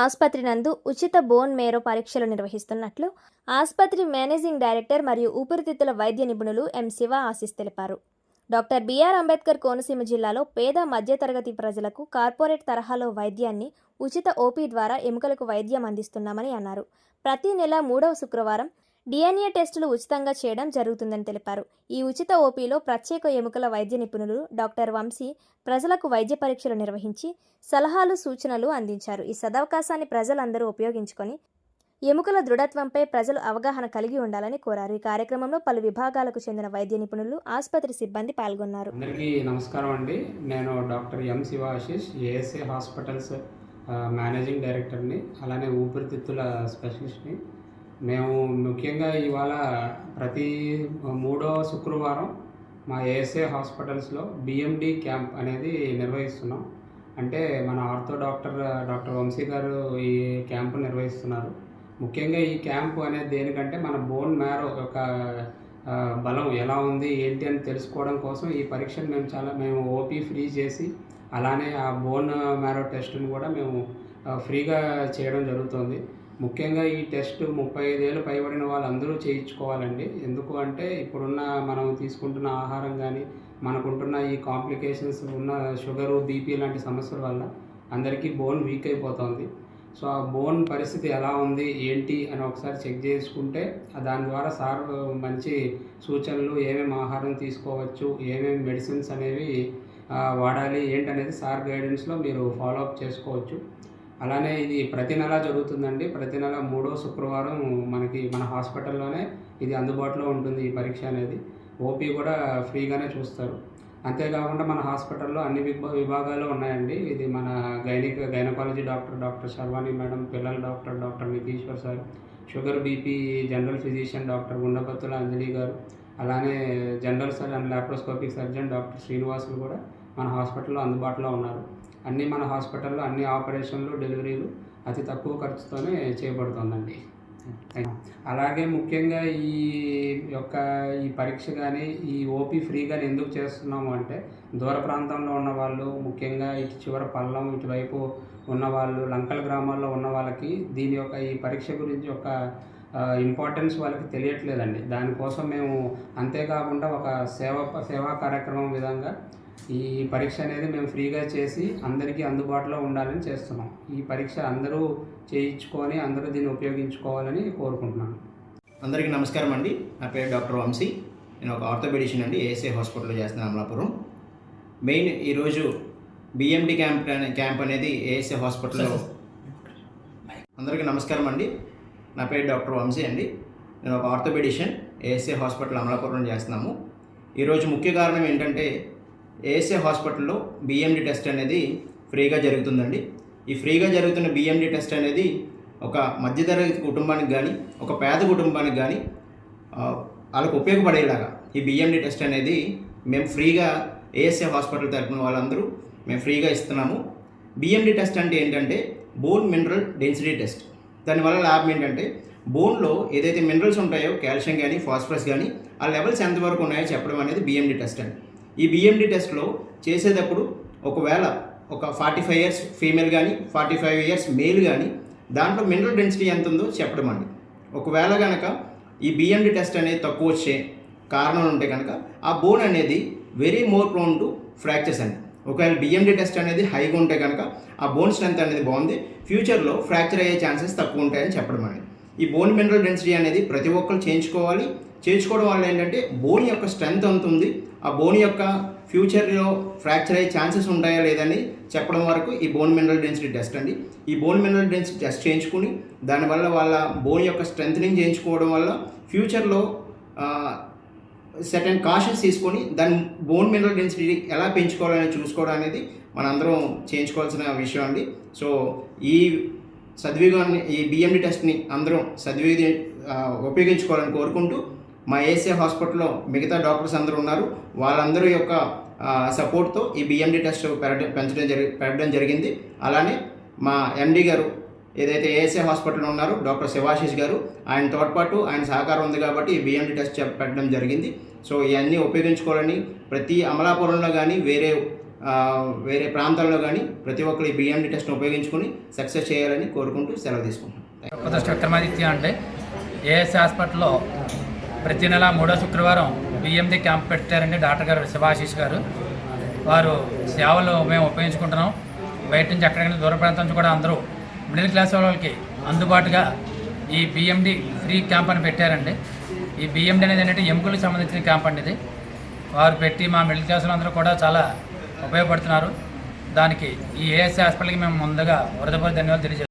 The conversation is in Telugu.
ఆసుపత్రి నందు ఉచిత బోన్ మేరో పరీక్షలు నిర్వహిస్తున్నట్లు ఆసుపత్రి మేనేజింగ్ డైరెక్టర్ మరియు ఊపిరితిత్తుల వైద్య నిపుణులు ఎం శివ ఆశీస్ తెలిపారు. డాక్టర్ బిఆర్ అంబేద్కర్ కోనసీమ జిల్లాలో పేద మధ్యతరగతి ప్రజలకు కార్పొరేట్ తరహాలో వైద్యాన్ని ఉచిత ఓపీ ద్వారా ఎముకలకు వైద్యం అందిస్తున్నామని అన్నారు. ప్రతి నెల మూడవ శుక్రవారం డిఎన్ఏ టెస్టులు ఉచితంగా చేయడం జరుగుతుందని తెలిపారు. ఈ ఉచిత ఓపీలో ప్రత్యేక ఎముకల వైద్య నిపుణులు డాక్టర్ వంశీ ప్రజలకు వైద్య పరీక్షలు నిర్వహించి సలహాలు సూచనలు అందించారు. ఈ సదవకాశాన్ని ప్రజలందరూ ఉపయోగించుకొని ఎముకల దృఢత్వంపై ప్రజలు అవగాహన కలిగి ఉండాలని కోరారు. ఈ కార్యక్రమంలో పలు విభాగాలకు చెందిన వైద్య నిపుణులు ఆసుపత్రి సిబ్బంది పాల్గొన్నారు. అందరికీ నమస్కారం అండి. నేను doctor M Shivashish ASA hospitals managing డైరెక్టర్ని అలానే ఊపిరితిత్తుల స్పెషలిస్ట్ని మేము ముఖ్యంగా ఇవాళ ప్రతి మూడో శుక్రవారం మా ఏఎస్ఏ హాస్పిటల్స్లో బిఎండి క్యాంప్ అనేది నిర్వహిస్తున్నాం. అంటే మన ఆర్థో డాక్టర్ డాక్టర్ వంశీ గారు ఈ క్యాంపు నిర్వహిస్తున్నారు. ముఖ్యంగా ఈ క్యాంపు అనేది దేనికంటే మన బోన్ మ్యారో యొక్క బలం ఎలా ఉంది ఏంటి అని తెలుసుకోవడం కోసం ఈ పరీక్షను మేము చాలా మేము ఓపీ ఫ్రీ చేసి అలానే ఆ బోన్ మ్యారో టెస్ట్ని కూడా మేము ఫ్రీగా చేయడం జరుగుతుంది. ముఖ్యంగా ఈ టెస్ట్ ముప్పై ఐదేళ్ళు పైబడిన వాళ్ళందరూ చేయించుకోవాలండి. ఎందుకు అంటే ఇప్పుడున్న మనం తీసుకుంటున్న ఆహారం కానీ మనకుంటున్న ఈ కాంప్లికేషన్స్ ఉన్న షుగరు బీపీ లాంటి సమస్యల వల్ల అందరికీ బోన్ వీక్ అయిపోతుంది. సో ఆ బోన్ పరిస్థితి ఎలా ఉంది ఏంటి అని ఒకసారి చెక్ చేసుకుంటే దాని ద్వారా సార్ మంచి సూచనలు ఏమేమి ఆహారం తీసుకోవచ్చు ఏమేమి మెడిసిన్స్ అనేవి వాడాలి ఏంటనేది సార్ గైడెన్స్లో మీరు ఫాలో అప్ చేసుకోవచ్చు. అలానే ఇది ప్రతి నెల జరుగుతుందండి. ప్రతి నెల మూడో శుక్రవారం మనకి మన హాస్పిటల్లోనే ఇది అందుబాటులో ఉంటుంది ఈ పరీక్ష అనేది. ఓపీ కూడా ఫ్రీగానే చూస్తారు. అంతేకాకుండా మన హాస్పిటల్లో అన్ని విభా విభాగాలు ఉన్నాయండి. ఇది మన gynaec gynaecology doctor doctor Sharvani madam పిల్లల doctor doctor Nitishwar sir sugar BP general physician doctor Gundapattula Anjali garu అలానే general surgeon and laparoscopic surgeon doctor Srinivasulu కూడా మన హాస్పిటల్లో అందుబాటులో ఉన్నారు. అన్నీ మన హాస్పిటల్లో అన్ని ఆపరేషన్లు డెలివరీలు అతి తక్కువ ఖర్చుతోనే చేయబడుతుందండి. అలాగే ముఖ్యంగా ఈ యొక్క ఈ పరీక్ష కానీ ఈ ఓపీ ఫ్రీ కానీ ఎందుకు చేస్తున్నాము అంటే దూర ప్రాంతంలో ఉన్న వాళ్ళు ముఖ్యంగా ఇటు చివర పల్లం ఇటువైపు ఉన్న వాళ్ళు లంకల గ్రామాల్లో ఉన్న వాళ్ళకి దీని యొక్క ఈ పరీక్ష గురించి ఒక ఇంపార్టెన్స్ వాళ్ళకి తెలియట్లేదండి. దానికోసం మేము అంతేకాకుండా ఒక సేవ సేవా కార్యక్రమం విధంగా ఈ పరీక్ష అనేది మేము ఫ్రీగా చేసి అందరికీ అందుబాటులో ఉండాలని చేస్తున్నాం. ఈ పరీక్ష అందరూ చేయించుకొని అందరూ దీన్ని ఉపయోగించుకోవాలని కోరుకుంటున్నాను. అందరికీ నమస్కారం అండి. నా పేరు డాక్టర్ వంశీ. నేను ఒక ఆర్థోపెడిషన్ అండి ఏఎస్ఏ హాస్పిటల్లో చేస్తున్నాను అమలాపురం. మెయిన్ ఈరోజు బిఎండి క్యాంప్ అనే క్యాంప్ అనేది ఏఎస్ఏ హాస్పిటల్లో అందరికీ నమస్కారం అండి. నా పేరు డాక్టర్ వంశీ అండి. నేను ఒక ఆర్థోపెడిషన్ ఏఎస్ఏ హాస్పిటల్ అమలాపురం చేస్తున్నాము. ఈరోజు ముఖ్య కారణం ఏంటంటే ఏఎస్ఏ హాస్పిటల్లో బిఎండి టెస్ట్ అనేది ఫ్రీగా జరుగుతుందండి. ఈ ఫ్రీగా జరుగుతున్న బిఎండి టెస్ట్ అనేది ఒక మధ్యతరగతి కుటుంబానికి కానీ ఒక పేద కుటుంబానికి కానీ వాళ్ళకు ఉపయోగపడేలాగా ఈ బిఎండి టెస్ట్ అనేది మేము ఫ్రీగా ఏఎస్ఏ హాస్పిటల్ తరపున వాళ్ళందరూ మేము ఫ్రీగా ఇస్తున్నాము. బిఎండి టెస్ట్ అంటే ఏంటంటే బోన్ మినరల్ డెన్సిటీ టెస్ట్. దానివల్ల లాభం ఏంటంటే బోన్లో ఏదైతే మినరల్స్ ఉంటాయో కాల్షియం కానీ ఫాస్ఫరస్ కానీ ఆ లెవెల్స్ ఎంతవరకు ఉన్నాయో చెప్పడం అనేది బిఎండి టెస్ట్ అండి. ఈ బిఎండి టెస్ట్లో చేసేటప్పుడు ఒకవేళ ఒక ఫార్టీ ఫైవ్ ఇయర్స్ ఫీమేల్ కానీ ఫార్టీ ఫైవ్ ఇయర్స్ మేల్ కానీ దాంట్లో మినరల్ డెన్సిటీ ఎంత ఉందో చెప్పడం అండి ఒకవేళ కనుక ఈ బిఎండి టెస్ట్ అనేది తక్కువ వచ్చే కారణం ఉంటే కనుక ఆ బోన్ అనేది very more prone to fractures అండి. ఒకవేళ బిఎండి టెస్ట్ అనేది హైగా ఉంటే కనుక ఆ బోన్ స్ట్రెంత్ అనేది బాగుంది ఫ్యూచర్లో ఫ్రాక్చర్ అయ్యే ఛాన్సెస్ తక్కువ ఉంటాయని చెప్పడం అనేది ఈ బోన్ మినరల్ డెన్సిటీ అనేది ప్రతి ఒక్కరు చేయించుకోవాలి చేయించుకోవడం వల్ల ఏంటంటే బోన్ యొక్క స్ట్రెంత్ ఎంత ఉంది ఆ బోన్ యొక్క ఫ్యూచర్లో ఫ్రాక్చర్ అయ్యే ఛాన్సెస్ ఉంటాయా లేదని చెప్పడం వరకు ఈ బోన్ మినరల్ డెన్సిటీ టెస్ట్ అండి. ఈ బోన్ మినరల్ డెన్సిటీ టెస్ట్ చేయించుకుని దానివల్ల వాళ్ళ బోన్ యొక్క స్ట్రెంగ్త్నింగ్ చేయించుకోవడం వల్ల ఫ్యూచర్లో సెకండ్ కాషన్స్ తీసుకొని దాని బోన్ మినరల్ డెన్సిటీ ఎలా పెంచుకోవాలని చూసుకోవడం అనేది మనందరం చేయించుకోవాల్సిన విషయం అండి. సో ఈ సద్విగాన్ని ఈ బిఎండి టెస్ట్ని అందరం సద్వినియోగ ఉపయోగించుకోవాలని కోరుకుంటూ మా ఏసీ హాస్పిటల్లో మిగతా డాక్టర్స్ అందరూ ఉన్నారు. వాళ్ళందరూ యొక్క సపోర్ట్తో ఈ బిఎండి టెస్ట్ పెరగడం పెంచడం జరి పెట్టడం జరిగింది. అలానే మా ఎండి గారు ఏదైతే ఏఎస్ఏ హాస్పిటల్ ఉన్నారో డాక్టర్ శివాశిష్ గారు ఆయన తోడ్పాటు ఆయన సహకారం ఉంది కాబట్టి ఈ బిఎండి టెస్ట్ పెట్టడం జరిగింది. సో ఇవన్నీ ఉపయోగించుకోవాలని ప్రతి అమలాపురంలో కానీ వేరే వేరే ప్రాంతాల్లో కానీ ప్రతి ఒక్కరు ఈ బిఎండి టెస్ట్ను ఉపయోగించుకొని సక్సెస్ చేయాలని కోరుకుంటూ సెలవు తీసుకుంటున్నాను ప్రదర్శన విక్రమాదిత్య అంటే ఏఎస్ హాస్పిటల్లో ప్రతి నెల మూడో శుక్రవారం బిఎండి క్యాంప్ పెట్టారండి డాక్టర్ గారు శివాశీష్ గారు. వారు సేవలు మేము ఉపయోగించుకుంటున్నాం. బయట నుంచి ఎక్కడికైనా దూర ప్రాంతం నుంచి కూడా అందరూ మిడిల్ క్లాస్ వాళ్ళకి అందుబాటుగా ఈ బిఎండి ఫ్రీ క్యాంప్ అని పెట్టారండి. ఈ బిఎండి అనేది ఏంటంటే ఎముకలకు సంబంధించిన క్యాంప్ అండి ఇది. వారు పెట్టి మా మిడిల్ క్లాస్ అందరూ కూడా చాలా ఉపయోగపడుతున్నారు. దానికి ఈ ఏఎస్ఐ హాస్పిటల్కి మేము ముందుగా వరదపరి ధన్యవాదాలు తెలియజేస్తాం